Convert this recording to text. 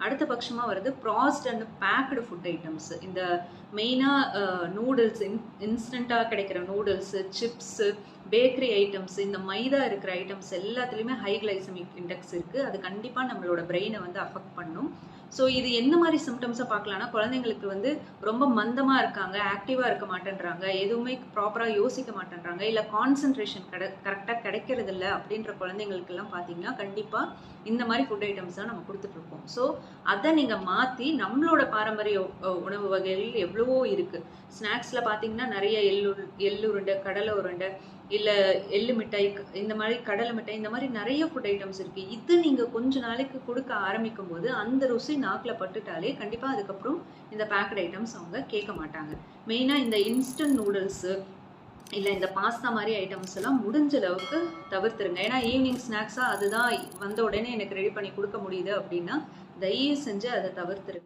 அடுத்த பட்சமாக வருது frost and packed food items இந்த மெயினாக நூடுல்ஸ் இன் இன்ஸ்டண்ட்டாக கிடைக்கிற நூடுல்ஸு சிப்ஸு பேக்கரி ஐட்டம்ஸ் இந்த மைதா இருக்கிற ஐட்டம்ஸ் எல்லாத்துலேயுமே ஹை கிளைசமிக் இண்டெக்ஸ் இருக்குது அது கண்டிப்பாக நம்மளோட பிரெயினை வந்து அஃபெக்ட் பண்ணும். ஸோ இது எந்த மாதிரி சிம்டம்ஸை பார்க்கலாம்னா குழந்தைங்களுக்கு வந்து ரொம்ப மந்தமாக இருக்காங்க ஆக்டிவாக இருக்க மாட்டேன்றாங்க எதுவுமே ப்ராப்பராக யோசிக்க மாட்டேன்றாங்க இல்லை கான்சென்ட்ரேஷன் கிட கரெக்டாக கிடைக்கிறது இல்லை அப்படின்ற குழந்தைங்களுக்கெல்லாம் பார்த்தீங்கன்னா கண்டிப்பாக இந்த மாதிரி ஃபுட் ஐட்டம்ஸ் தான் நம்ம கொடுத்துட்ருக்கோம் ஸோ அதை நீங்கள் மாற்றி நம்மளோட பாரம்பரிய உ- உணவு வகைகள் எவ்வளவோ இருக்குது ஸ்நாக்ஸில் பார்த்தீங்கன்னா நிறைய எள்ளு எள்ளுருண்டை கடலை உருண்டை இல்லை எள்ளு மிட்டாய் இந்த மாதிரி கடலை மிட்டாய் இந்த மாதிரி நிறைய ஃபுட் ஐட்டம்ஸ் இருக்குது இது நீங்கள் கொஞ்ச நாளைக்கு கொடுக்க ஆரம்பிக்கும் போது அந்த ருசி நாக்கில் பட்டுட்டாலே கண்டிப்பாக அதுக்கப்புறம் இந்த பேக்கட் ஐட்டம்ஸ் அவங்க கேட்க மாட்டாங்க. மெயினாக இந்த இன்ஸ்டன்ட் நூடுல்ஸு இல்லை இந்த பாஸ்தா மாதிரி ஐட்டம்ஸ் எல்லாம் முடிஞ்ச அளவுக்கு தவிர்த்துருங்க. ஏன்னா ஈவினிங் ஸ்நாக்ஸாக அதுதான் வந்த உடனே எனக்கு ரெடி பண்ணி கொடுக்க முடியுது அப்படின்னா தயவு செஞ்சு அதை தவிர்த்துருங்க.